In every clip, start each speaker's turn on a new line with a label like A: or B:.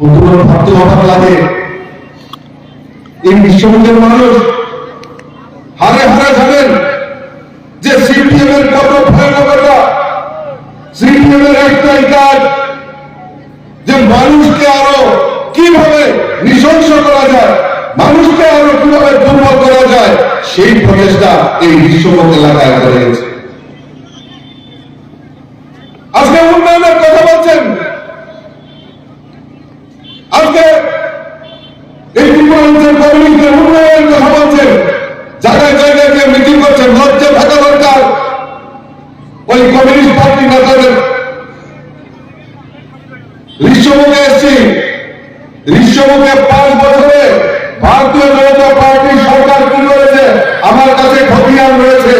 A: বন্ধুগণ, ভাবতে অবাক লাগে এই বিশ্ববঙ্গের মানুষ হারে হারে জানেন যে সিপিএম এর কত ভয়ানকতা সিপিএম এর একটাই কাজ যে মানুষকে আরও কীভাবে নৃশংস করা যায়, মানুষকে আরও কীভাবে দুর্বল করা যায়, সেই প্রচেষ্টা এই বিশ্ববঙ্গ এলাকায় করে আজকে উন্নয়নের কথা বলছেন আজকে এই ত্রিপুরাঞ্চল কমিউনিটির উন্নয়নের কথা বলছেন। জায়গায় জায়গায় গিয়ে মিটিং করছেন লজ্জা থাকা দরকার। ওই কমিউনিস্ট পার্টি নেতাদের ঋষ্যমুখে এসছি। ঋষ্যমুখে পাঁচ বছরে ভারতীয় জনতা পার্টি সরকার কি করেছে। আমার কাছে খতিয়ান রয়েছে।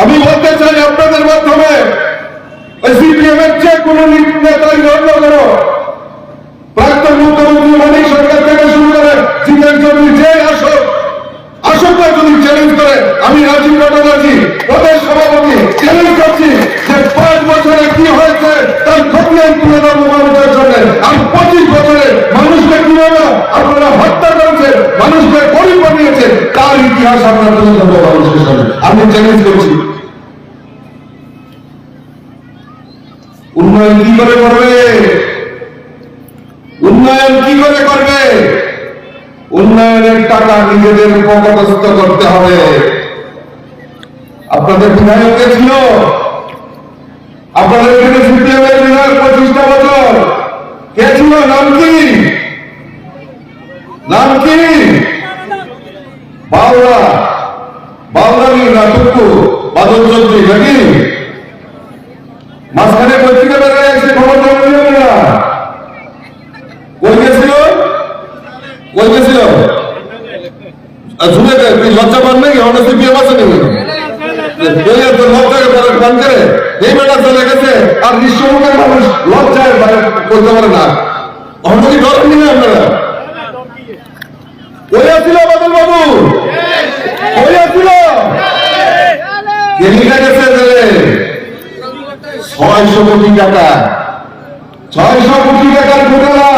A: আমি বলতে চাই আপনাদের মাধ্যমে সিপিএম এর যে কোনো নেতাই ধন্য করো প্রাক্তন মুখ্যমন্ত্রী মানিক সরকার থেকে শুরু করে জিতেন চৌধুরী যে আসুক আসুক না যদি চ্যালেঞ্জ করে আমি রাজীব ব্যানার্জি প্রদেশ সভাপতি, চ্যালেঞ্জ করছি যে পাঁচ বছরে কি হয়েছে তার খতিয়ান তুলে দেবো মানুষের জন্য। আর পঁচিশ বছরে মানুষকে কীভাবে আপনারা হত্যা করেছে মানুষকে গরিব বানিয়েছে তার ইতিহাস আমরা তুলে দেবো মানুষের সামনে আমি চ্যালেঞ্জ করছি। উন্নয়ন কি করে করবে? উন্নয়ন কি করে করবে? উন্নয়নের টাকা নিজেদের পকেটস্থ করতে হবে। আপনাদের বিধায়ক ছিল? বছর। কে নাম কি? নাম কি? বাউলা নাকি? মাঝখানে খবর না। কই লজ্জা পান নাকি? তুই বিয়ে বাসে নেবে বেরিয়ে তোর লজ্জাকে পরে পান করে এই বেটা চলে গেছে আর নিঃসমুখের মানুষ লজ্জায় বাইরে করতে পারে না। আমরা কি ডর নিবে আপনারা ছয়শো কোটি টাকা। ছয়শো কোটি টাকার ঘটনা